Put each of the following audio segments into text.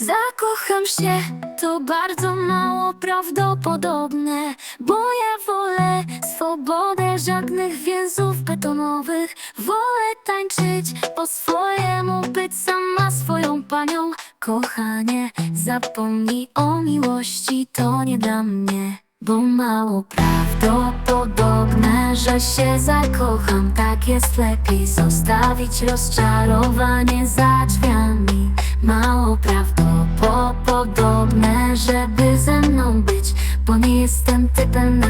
Zakocham się, to bardzo mało prawdopodobne Bo ja wolę swobodę, żadnych więzów betonowych. Wolę tańczyć po swojemu, być sama swoją panią. Kochanie, zapomnij o miłości, to nie dla mnie Bo mało prawdopodobne, że się zakocham. Tak jest lepiej zostawić rozczarowanie za drzwiami. Mało prawdopodobne, żeby ze mną być Bo nie jestem typem na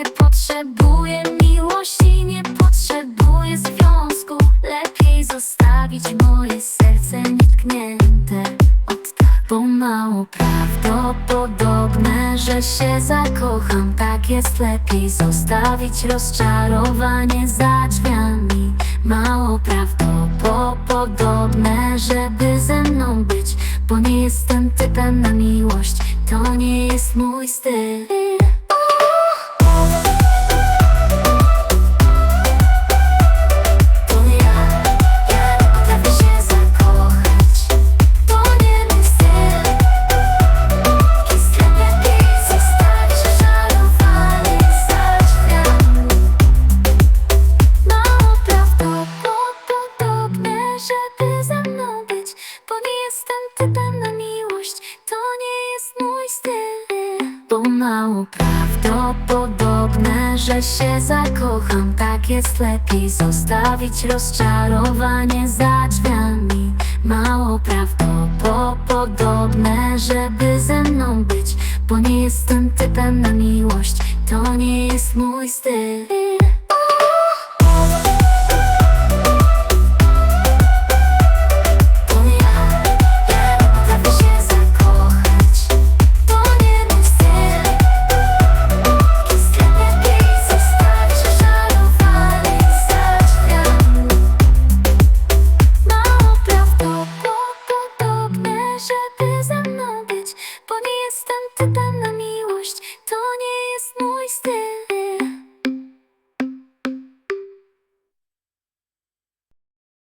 Nie potrzebuję miłości Nie potrzebuję związku. Lepiej zostawić moje serce nietknięte od tak Bo mało prawdopodobne, że się zakocham. Tak jest lepiej zostawić rozczarowanie za drzwiami. Mało prawdopodobne, żeby ze mną być Bo nie jestem typem na miłość, to nie jest mój styl Bo prawdopodobne, że się zakocham. Tak jest lepiej zostawić rozczarowanie za drzwiami